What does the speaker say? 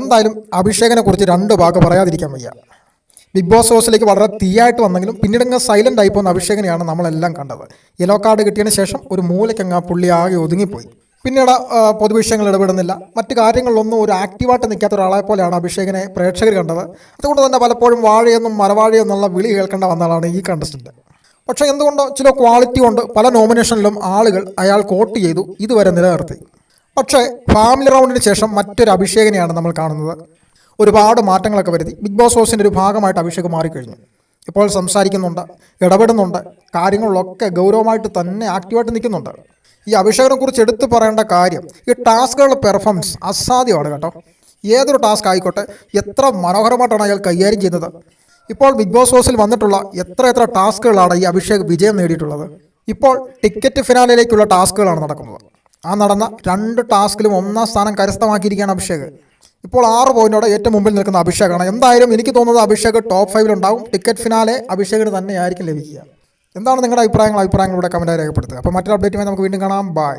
എന്തായാലും അഭിഷേകനെ കുറിച്ച് രണ്ട് വാക്ക് പറയാതിരിക്കാൻ വയ്യ. ബിഗ് ബോസ് ഹൗസിലേക്ക് വളരെ തീയായിട്ട് വന്നെങ്കിലും പിന്നീട് സൈലന്റ് ആയി പോകുന്ന അഭിഷേകനെയാണ് നമ്മളെല്ലാം കണ്ടത്. യെല്ലോ കാർഡ് കിട്ടിയതിന് ശേഷം ഒരു മൂലയ്ക്കങ്ങ് പുള്ളി ആകെ ഒതുങ്ങിപ്പോയി. പിന്നീട് പൊതു പൊതുവിഷയങ്ങൾ ഇടപെടുന്നില്ല. മറ്റു കാര്യങ്ങളിലൊന്നും ഒരു ആക്റ്റീവായിട്ട് നിൽക്കാത്ത ഒരാളെ പോലെയാണ് അഭിഷേകനെ പ്രേക്ഷകർ കണ്ടത്. അതുകൊണ്ട് തന്നെ പലപ്പോഴും വാഴയെന്നും മരവാഴയെന്നുള്ള വിളി കേൾക്കേണ്ട വന്നതാണ് ഈ കണ്ടസ്റ്റന്റ് പക്ഷേ എന്തുകൊണ്ടോ ചില ക്വാളിറ്റി കൊണ്ട് പല നോമിനേഷനിലും ആളുകൾ അയാൾ കോട്ട് ചെയ്തു ഇതുവരെ നിലനിർത്തി. പക്ഷേ ഫാമിലി റൗണ്ടിന് ശേഷം മറ്റൊരു അഭിഷേകനെയാണ് നമ്മൾ കാണുന്നത്. ഒരുപാട് മാറ്റങ്ങളൊക്കെ വരുത്തി. ബിഗ് ബോസ് ഹൗസിന്റെ ഒരു ഭാഗമായിട്ട് അഭിഷേക് മാറിക്കഴിഞ്ഞു. ഇപ്പോൾ സംസാരിക്കുന്നുണ്ട് ഇടപെടുന്നുണ്ട് കാര്യങ്ങളിലൊക്കെ ഗൗരവമായിട്ട് തന്നെ ആക്റ്റീവായിട്ട് നിൽക്കുന്നുണ്ട്. ഈ അഭിഷേകിനെ കുറിച്ച് എടുത്തു പറയേണ്ട കാര്യം ഈ ടാസ്കുകളുടെ പെർഫോമൻസ് അസാധ്യമാണ് കേട്ടോ. ഏതൊരു ടാസ്ക് ആയിക്കോട്ടെ എത്ര മനോഹരമായിട്ടാണ് അയാൾ കൈകാര്യം ചെയ്യുന്നത്. ഇപ്പോൾ ബിഗ് ബോസ് ഹൗസിൽ വന്നിട്ടുള്ള എത്ര എത്ര ടാസ്കുകളാണ് ഈ അഭിഷേക് വിജയം നേടിയിട്ടുള്ളത്. ഇപ്പോൾ ടിക്കറ്റ് ഫിനാലിലേക്കുള്ള ടാസ്കുകളാണ് നടക്കുന്നത്. ആ നടന്ന രണ്ട് ടാസ്കിലും ഒന്നാം സ്ഥാനം കരസ്ഥമാക്കിയിരിക്കുകയാണ് അഭിഷേക്. ഇപ്പോൾ ആറ് പോയിന്റോടെ ഏറ്റവും മുമ്പിൽ നിൽക്കുന്ന അഭിഷേകാണ്. എന്തായാലും എനിക്ക് തോന്നുന്നത് അഭിഷേക് ടോപ്പ് ഫൈവിലുണ്ടാവും ടിക്കറ്റ് ഫിനാലെ അഭിഷേകിന് തന്നെയായിരിക്കും ലഭിക്കുക. എന്താണ് നിങ്ങളുടെ അഭിപ്രായങ്ങൾ? കമന്റ് കമന്റായി രേഖപ്പെടുത്തുക. അപ്പോൾ മറ്റൊരു അപ്ഡേറ്റുമായി നമുക്ക് വീണ്ടും കാണാം. ബൈ